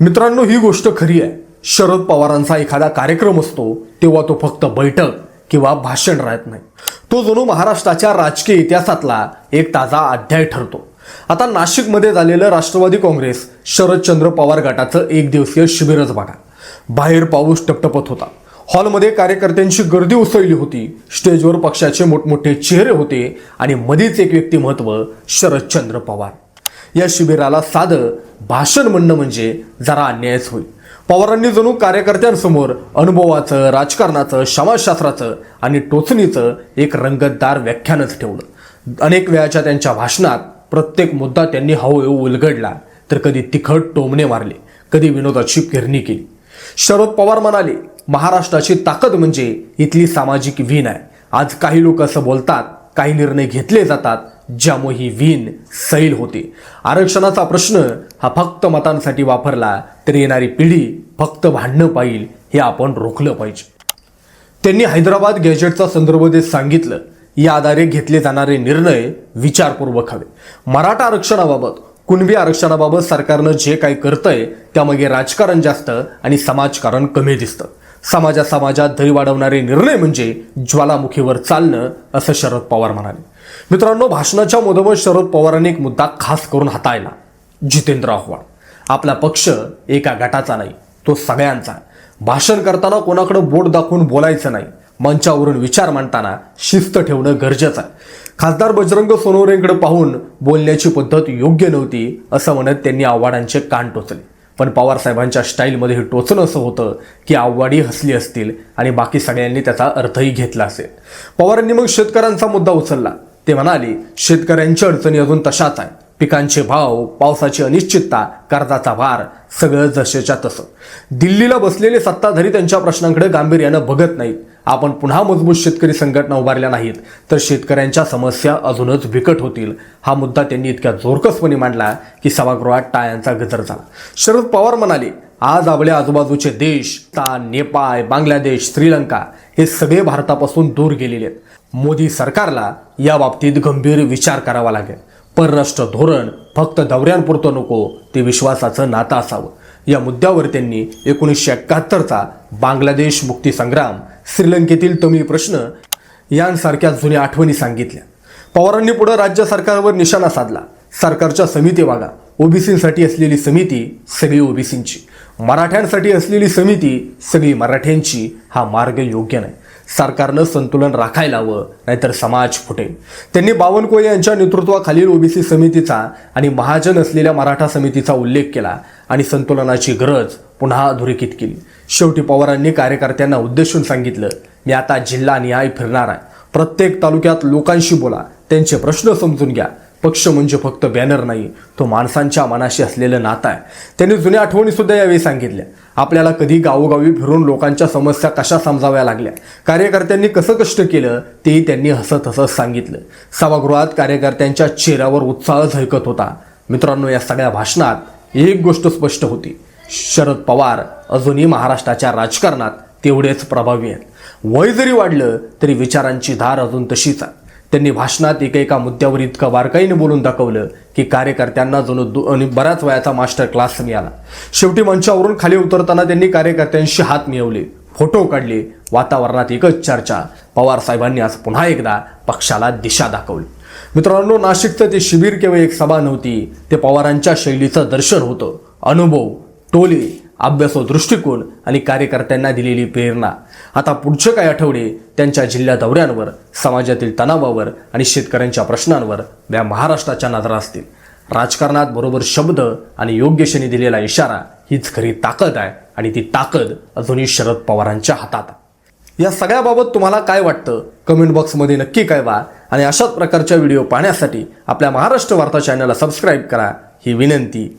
मित्रांनो ही गोष्ट खरी आहे. शरद पवारांचा एखादा कार्यक्रम असतो तेव्हा तो फक्त बैठक किंवा भाषण राहत नाही. तो जणू महाराष्ट्राच्या राजकीय इतिहासातला एक ताजा अध्याय ठरतो. आता नाशिकमध्ये झालेलं राष्ट्रवादी काँग्रेस शरदचंद्र पवार गटाचं एक दिवसीय शिबिरच बघा. बाहेर पाऊस टपटपत होता. हॉलमध्ये कार्यकर्त्यांची गर्दी उसळली होती. स्टेजवर पक्षाचे मोठमोठे चेहरे होते आणि मधीच एक व्यक्तिमत्व शरदचंद्र पवार. या शिबिराला साधं भाषण म्हणणं म्हणजे जरा अन्यायच होईल पवारांनी जणू कार्यकर्त्यांसमोर अनुभवाचं राजकारणाचं समाजशास्त्राचं आणि टोचणीचं एक रंगतदार व्याख्यानच ठेवलं. अनेक वेळाच्या त्यांच्या भाषणात प्रत्येक मुद्दा त्यांनी हळूहळू उलगडला तर कधी तिखट टोमणे मारले कधी विनोदाची फिरणी केली. शरद पवार म्हणाले महाराष्ट्राची ताकद म्हणजे इथली सामाजिक वीण आहे. आज काही लोक असं बोलतात काही निर्णय घेतले जातात ज्यामुळे ही वीण सैल होते. आरक्षणाचा प्रश्न हा फक्त मतांसाठी वापरला तर येणारी पिढी फक्त भांडणं पाहिल हे आपण रोखलं पाहिजे. त्यांनी हैदराबाद गॅजेटचा संदर्भ देत सांगितलं. या आधारे घेतले जाणारे निर्णय विचारपूर्वक हवे. मराठा आरक्षणाबाबत कुणबी आरक्षणाबाबत सरकारनं जे काही करतंय त्यामागे राजकारण जास्त आणि समाजकारण कमी दिसतं. समाजा समाजात दरी वाढवणारे निर्णय म्हणजे ज्वालामुखीवर चालणं असं शरद पवार म्हणाले. मित्रांनो भाषणाच्या मधोमध शरद पवारांनी एक मुद्दा खास करून हाताळला. जितेंद्र आव्हाड. आपला पक्ष एका गटाचा नाही तो सगळ्यांचा. भाषण करताना कोणाकडे बोट दाखवून बोलायचं नाही मंचावरून विचार मांडताना शिस्त ठेवणं गरजेचं आहे. खासदार बजरंग सोनवरेंकडे पाहून बोलण्याची पद्धत योग्य नव्हती असं म्हणत त्यांनी आव्हाडांचे कान टोचले. पण पवार साहेबांच्या स्टाईलमध्ये हे टोचणं असं होतं की आव्हाडी हसली असतील आणि बाकी सगळ्यांनी त्याचा अर्थही घेतला असेल. पवारांनी मग शेतकऱ्यांचा मुद्दा उचलला. ते म्हणाले शेतकऱ्यांच्या अडचणी अजून तशाच आहे पिकांचे भाव पावसाची अनिश्चितता कर्जाचा भार सगळं जसेच्या तसं. दिल्लीला बसलेले सत्ताधारी त्यांच्या प्रश्नांकडे गांभीर्यानं बघत नाहीत. आपण पुन्हा मजबूत शेतकरी संघटना उभारल्या नाहीत तर शेतकऱ्यांच्या समस्या अजूनच बिकट होतील हा मुद्दा त्यांनी इतक्या जोरकसपणे मांडला की सभागृहात टाळ्यांचा गजर झाला. शरद पवार म्हणाले आज आपल्या आजूबाजूचे देश तान नेपाळ बांगलादेश श्रीलंका हे सगळे भारतापासून दूर गेलेले आहेत. मोदी सरकारला या बाबतीत गंभीर विचार करावा लागेल. परराष्ट्र धोरण फक्त दौऱ्यांपुरतं नको ते विश्वासाचं नातं असावं. या मुद्द्यावर त्यांनी एकोणीसशे एकाहत्तरचा बांगलादेश मुक्ती संग्राम श्रीलंकेतील तमिळ प्रश्न यांसारख्या जुन्या आठवणी सांगितल्या. पवारांनी पुढं राज्य सरकारवर निशाणा साधला. सरकारच्या समिती वागा. ओबीसींसाठी असलेली समिती सगळी ओबीसींची. मराठ्यांसाठी असलेली समिती सगळी मराठ्यांची. हा मार्ग योग्य नाही. सरकारनं संतुलन राखायला हवं नाहीतर समाज फुटेल. त्यांनी बावनकुळे यांच्या नेतृत्वाखालील ओबीसी समितीचा आणि महाजन असलेल्या मराठा समितीचा उल्लेख केला आणि संतुलनाची गरज पुन्हा अधोरेखित केली. शेवटी पवारांनी कार्यकर्त्यांना उद्देशून सांगितलं मी आता जिल्हा न्याय फिरणार आहे. प्रत्येक तालुक्यात लोकांशी बोला त्यांचे प्रश्न समजून घ्या. पक्ष म्हणजे फक्त बॅनर नाही तो माणसांच्या मनाशी असलेलं नातं आहे. त्यांनी जुन्या आठवणीसुद्धा यावेळी सांगितल्या. आपल्याला कधी गावोगावी फिरून लोकांच्या समस्या कशा समजाव्या लागल्या? कार्यकर्त्यांनी कसं कष्ट केलं? तेही त्यांनी हसत हसत सांगितलं. सभागृहात कार्यकर्त्यांच्या चेहऱ्यावर उत्साह झळकत होता. मित्रांनो या सगळ्या भाषणात एक गोष्ट स्पष्ट होती. शरद पवार अजूनही महाराष्ट्राच्या राजकारणात तेवढेच प्रभावी आहेत. वय जरी वाढलं तरी विचारांची धार अजून तशीच आहे. त्यांनी भाषणात एका एका मुद्द्यावर इतकं बारकाईने बोलून दाखवलं की कार्यकर्त्यांना जणू दु आणि बऱ्याच वयाचा मास्टर क्लास मिळाला. शेवटी मंचावरून खाली उतरताना त्यांनी कार्यकर्त्यांशी हात मिळवले फोटो काढले वातावरणात एकच चर्चा. पवार साहेबांनी आज पुन्हा एकदा पक्षाला दिशा दाखवली. मित्रांनो नाशिकचं ते शिबिर केवळ एक सभा नव्हती ते पवारांच्या शैलीचं दर्शन होतं. अनुभव टोले अभ्यासो दृष्टिकोन आणि कार्यकर्त्यांना दिलेली प्रेरणा. आता पुढचे काही आठवडे त्यांच्या जिल्हा दौऱ्यांवर समाजातील तणावावर आणि शेतकऱ्यांच्या प्रश्नांवर या महाराष्ट्राच्या नजरा असतील. राजकारणात बरोबर शब्द आणि योग्य क्षणी दिलेला इशारा हीच खरी ताकद आहे आणि ती ताकद अजूनही शरद पवारांच्या हातात. या सगळ्याबाबत तुम्हाला काय वाटतं? कमेंट बॉक्समध्ये नक्की कळवा आणि अशाच प्रकारच्या व्हिडिओ पाहण्यासाठी आपल्या महाराष्ट्र वार्ता चॅनलला सबस्क्राईब करा. ही विनंती.